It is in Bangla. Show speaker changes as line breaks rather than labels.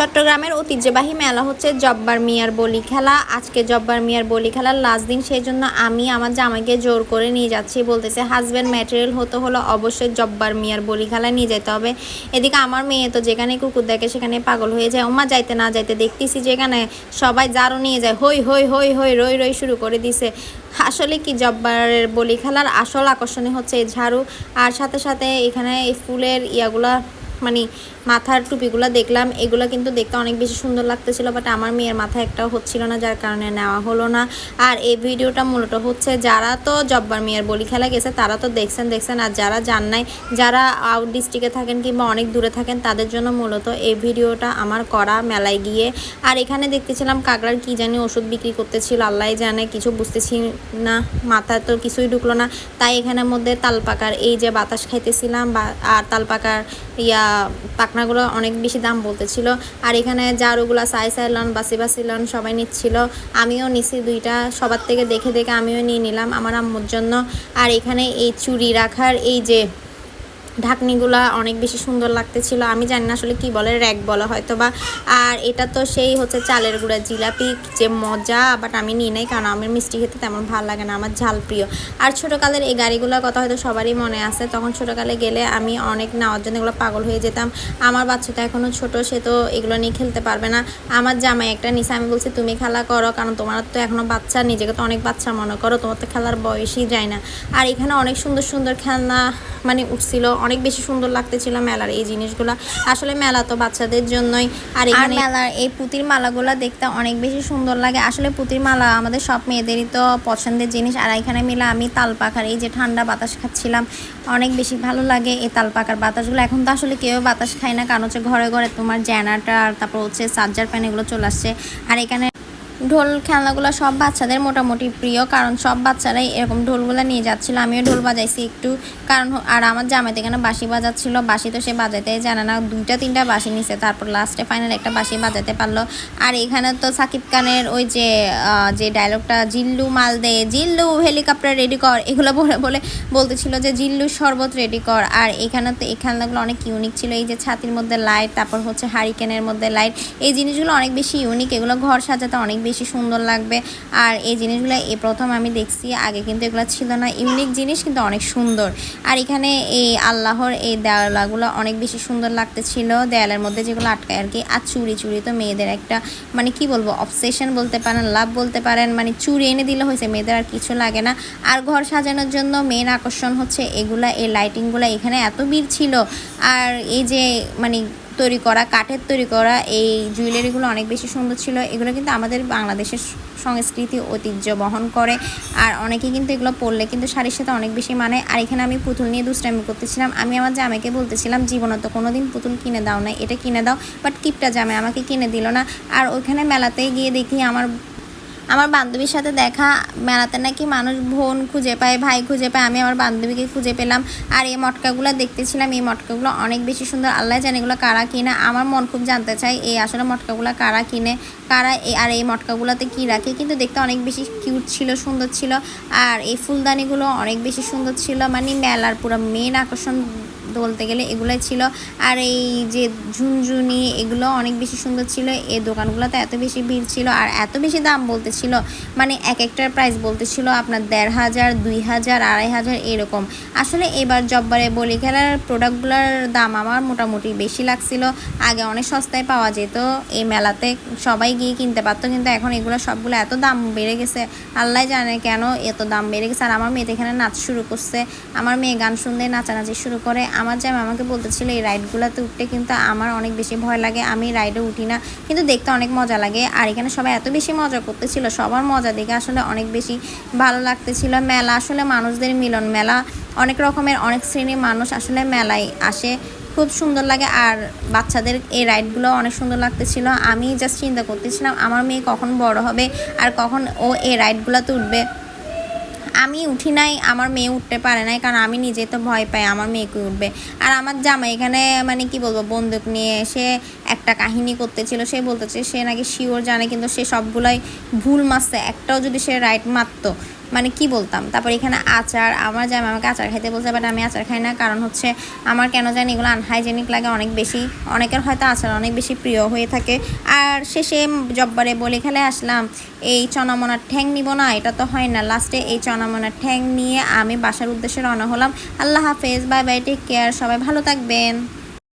চট্টগ্রামের ঐতিহ্যবাহী মেলা হচ্ছে জব্বার মিয়ার বলি খেলা। আজকে জব্বার মিয়ার বলি খেলার লাস্ট দিন, সেই জন্য আমি আমার জামাইকে জোর করে নিয়ে যাচ্ছি, বলতেছে হাজব্যান্ড ম্যাটেরিয়াল হতে হলো অবশ্যই জব্বার মিয়ার বলি খেলায় নিয়ে যেতে হবে। এদিকে আমার মেয়ে তো যেখানে কুকুর দেখে সেখানে পাগল হয়ে যায়। ওমা, যাইতে না যাইতে দেখতেছি যেখানে সবাই জারও নিয়ে যায়। হই হই হই হই, রই রই, শুরু করে দিছে। আসলে কি জব্বারের বলি খেলার আসল আকর্ষণীয় হচ্ছে ঝাড়ু। আর সাথে সাথে এখানে ফুলের ইয়াগুলা মানে মাথার টুপিগুলো দেখলাম, এগুলো কিন্তু দেখতে অনেক বেশি সুন্দর লাগতেছিল বাট আমার মেয়ের মাথায় একটাও হচ্ছিল না, যার কারণে নেওয়া হলো না। আর এই ভিডিওটা মূলত হচ্ছে যারা তো জব্বার মেয়ের বলি খেলা গেছে, তারা তো দেখছেন দেখছেন। আর যারা জান নাই, যারা আউট ডিস্ট্রিক্টে থাকেন কিংবা অনেক দূরে থাকেন, তাদের জন্য মূলত এই ভিডিওটা আমার করা মেলায় গিয়ে। আর এখানে দেখতেছিলাম কাকড়ার কি জানি ওষুধ বিক্রি করতেছিল, আল্লাহ জানে, কিছু বুঝতেছি না, মাথায় তো কিছুই ঢুকলো না। তাই এখানের মধ্যে তালপাকার, এই যে বাতাস খাইতেছিলাম বা, আর তালপাকার ইয়া পাকনাগুলো অনেক বেশি দাম বলতেছিল। আর এখানে জারুগুলো সাই সাই লন বাসি বাসি লন সবাই নিচ্ছিল। আমিও নিছি দুইটা, সবার থেকে দেখে দেখে আমিও নিয়ে নিলাম আমার আম্মুর জন্য। আর এখানে এই চুরি রাখার এই যে ঢাকনিগুলা অনেক বেশি সুন্দর লাগতেছিল। আমি জানি না আসলে কি বলে, র্যাক বলা হয়তো বা আর এটা তো সেই হচ্ছে চালের গুঁড়া জিলাপি, যে মজা বাট আমি নিই নাই কারণ আমার মিষ্টি খেতে তেমন ভালো লাগে না, আমার ঝাল প্রিয়। আর ছোটোকালের এই গাড়িগুলোর কথা হয়তো সবারই মনে আছে। তখন ছোটোকালে গেলে আমি অনেক নেওয়ার জন্য এগুলো পাগল হয়ে যেতাম। আমার বাচ্চা তো এখনও ছোটো, সে তো এগুলো নিয়ে খেলতে পারবে না। আমার জামাই একটা নিচে আমি বলছি, তুমি খেলা করো, কারণ তোমার তো এখনও বাচ্চা, নিজেকে তো অনেক বাচ্চা মনে করো, তোমার তো খেলার বয়সই যায় না। আর এখানে অনেক সুন্দর সুন্দর খেলনা মানে উঠছিল অনেক বেশি সুন্দর লাগতেছিল মেলার এই জিনিসগুলো। আসলে মেলা তো বাচ্চাদের জন্যই। আর এখানে মেলার এই পুতির মালাগুলো দেখতে অনেক বেশি সুন্দর লাগে। আসলে পুতির মালা আমাদের সব মেয়েদেরই তো পছন্দের জিনিস। আর এখানে মিলে আমি তাল পাখার এই যে ঠান্ডা বাতাস খাচ্ছিলাম অনেক বেশি ভালো লাগে এই তাল পাখার বাতাসগুলো। এখন তো আসলে কেউ বাতাস খায় না কারণ হচ্ছে ঘরে ঘরে তোমার জেনারেটার তারপর হচ্ছে চার্জার ফ্যান এগুলো চলে আসছে। আর এখানে ঢোল খেলনাগুলো সব বাচ্চাদের মোটামুটি প্রিয়, কারণ সব বাচ্চারাই এরকম ঢোলগুলো নিয়ে যাচ্ছিল। আমিও ঢোল বাজাইছি একটু, কারণ আর আমার জামাইতে এখানে বাঁশি বাজাচ্ছিল? বাঁশি তো সে বাজাতে জানে না। দুইটা, তিনটা বাঁশি নিছে, তারপর লাস্টে ফাইনাল একটা বাঁশি বাজাতে পারল। আর এখানে তো সাকিব খানের ওই যে যে ডায়লগটা জিল্লু মাল দে, জিল্লু হেলিকপ্টার রেডি কর, এগুলো বলে বলে বলতেছিল যে জিল্লু শরবত রেডি কর। আর এখানে তো এই খেলনাগুলো অনেক ইউনিক ছিল। এই যে ছাতির মধ্যে লাইট তারপর হচ্ছে হারিকেনের মধ্যে লাইট এই জিনিসগুলো অনেক বেশি ইউনিক এগুলো ঘর সাজাতে অনেক বেশি সুন্দর লাগবে। আর এই জিনিসগুলো এই প্রথম আমি দেখছি, আগে কিন্তু এগুলো ছিল না। ইউনিক জিনিস কিন্তু অনেক সুন্দর। আর এখানে এই আল্লাহর এই দেওয়ালাগুলো অনেক বেশি সুন্দর লাগতেছিল। দেয়ালের মধ্যে যেগুলো আটকায় আর কি, আর চুড়ি চুড়ি তো মেয়েদের একটা মানে কি বলব অবসেশন বলতে পারেন, লাভ বলতে পারেন মানে চুড়ি এনে দিলে হয়েছে, মেয়েদের আর কিছু লাগে না। আর ঘর সাজানোর জন্য মেন আকর্ষণ হচ্ছে এগুলা, এই লাইটিংগুলো এখানে এত ভিড় ছিল। আর এই যে মানে তৈরি করা, কাঠের তৈরি করা, এই জুয়েলারিগুলো অনেক বেশি সুন্দর ছিল। এগুলো কিন্তু আমাদের বাংলাদেশের সংস্কৃতি, ঐতিহ্য বহন করে। আর অনেকে কিন্তু এগুলো পরলে কিন্তু শাড়ির সাথে অনেক বেশি মানে। আর এখানে আমি পুতুল নিয়ে দুষ্টামি করতেছিলাম। আমি আমার জামাইকে বলতেছিলাম, জীবনে তো কোনো দিন পুতুল কিনে দাও না এটা কিনে দাও। বাট কিপটা জামাই আমাকে কিনে দিল না। আর ওইখানে মেলাতে গিয়ে দেখি আমার আমার বান্ধবীর সাথে দেখা, মেলাতে নাকি মানুষ বোন খুঁজে পায়, ভাই খুঁজে পায়, আমি আমার বান্ধবীকে খুঁজে পেলাম। আর এই মটকাগুলো দেখতেছিলাম, এই মটকাগুলো অনেক বেশি সুন্দর। আল্লাহ জানে এগুলো কারা কিনে, আমার মন খুব জানতে চাই এই আসলে মটকাগুলো কারা কিনে, কারা আর এই মটকাগুলোতে কী রাখে। কিন্তু দেখতে অনেক বেশি কিউট ছিল, সুন্দর ছিল। আর এই ফুলদানিগুলো অনেক বেশি সুন্দর ছিল মানে মেলার পুরো মেন আকর্ষণ বলতে গেলে এগুলোই ছিল। আর এই যে ঝুনঝুনি, এগুলো অনেক বেশি সুন্দর ছিল। এই দোকানগুলোতে এত বেশি ভিড় ছিল আর এত বেশি দাম বলতেছিল মানে এক একটার প্রাইস বলতেছিল আপনার দেড় হাজার, দুই হাজার, আড়াই হাজার এরকম। আসলে এবার জব্বারে বলি খেলার প্রোডাক্টগুলোর দাম আমার মোটামুটি বেশি লাগছিল। আগে অনেক সস্তায় পাওয়া যেত। এই মেলাতে সবাই গিয়ে কিনতে পারতো কিন্তু এখন এগুলো সবগুলো এত দাম বেড়ে গেছে। আল্লাহ জানে কেন এত দাম বেড়ে গেছে। আর আমার মেয়েতে এখানে নাচ শুরু করছে। আমার মেয়ে গান শুনতে নাচানাচি শুরু করে। আমার জামাই আমাকে বলতেছিল, এই রাইডগুলোতে উঠতে কিন্তু আমার অনেক বেশি ভয় লাগে, আমি রাইডে উঠি না। কিন্তু দেখতে অনেক মজা লাগে। আর এখানে সবাই এত বেশি মজা করতেছিল, সবার মজা দেখে আসলে অনেক বেশি ভালো লাগতেছিল। মেলা আসলে মানুষদের মিলন, মেলা অনেক রকমের, অনেক শ্রেণির মানুষ আসলে মেলায় আসে, খুব সুন্দর লাগে। আর বাচ্চাদের এই রাইডগুলো অনেক সুন্দর লাগতেছিল। আমি জাস্ট চিন্তা করতেছিলাম, আমার মেয়ে কখন বড় হবে, আর কখন ও এই রাইডগুলোতে উঠবে। আমি উঠি নাই, আমার মেয়ে উঠতে পারে নাই, কারণ আমি নিজে তো ভয় পাই, আমার মেয়েকে উঠবে। আর আমার জামা এখানে মানে কি বলব, বন্দুক নিয়ে এসে একটা কাহিনী করতেছিল, সে বলতেছে, সে নাকি শিওর জানে, কিন্তু সে সবগুলাই ভুল মারছে, একটাও যদি সে রাইট মারতো মানে কি বলতাম? তারপর এখানে আচার, আমার জামাই আমাকে আচার খাইতে বলছে বাট আমি আচার খাই না, কারণ হচ্ছে আমার কেন জানি এগুলো আনহাইজেনিক লাগে অনেক বেশি, অনেকের হয়তো আচার অনেক বেশি প্রিয় হয়ে থাকে। আর শেষে জব্বারে বলে খেলে আসলাম, এই চনামনার ঠ্যাং নিব না, এটা তো হয় না। লাস্টে এই চনামনার ঠ্যাং নিয়ে আমি বাসার উদ্দেশ্যে রওনা হলাম। আল্লাহ হাফেজ বাই বাই টেক কেয়ার সবাই ভালো থাকবেন।